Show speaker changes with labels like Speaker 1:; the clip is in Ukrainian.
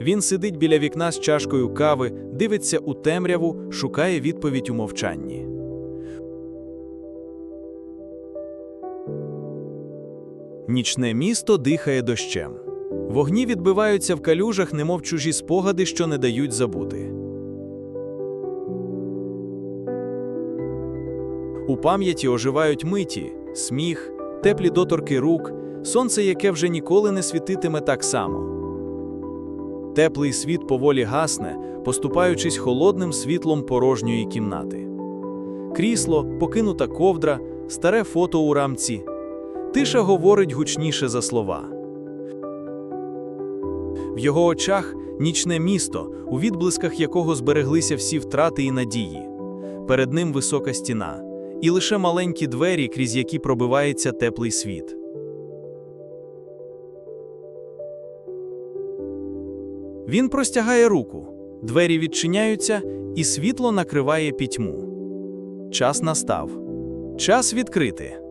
Speaker 1: Він сидить біля вікна з чашкою кави, дивиться у темряву, шукає відповідь у мовчанні. Нічне місто дихає дощем. Вогні відбиваються в калюжах, немов чужі спогади, що не дають забути. У пам'яті оживають миті, сміх, теплі доторки рук, сонце, яке вже ніколи не світитиме так само. Теплий світ поволі гасне, поступаючись холодним світлом порожньої кімнати. Крісло, покинута ковдра, старе фото у рамці. Тиша говорить гучніше за слова. В його очах нічне місто, у відблисках якого збереглися всі втрати і надії. Перед ним висока стіна, і лише маленькі двері, крізь які пробивається теплий світ. Він простягає руку, двері відчиняються, і світло накриває пітьму. Час настав. Час відкрити.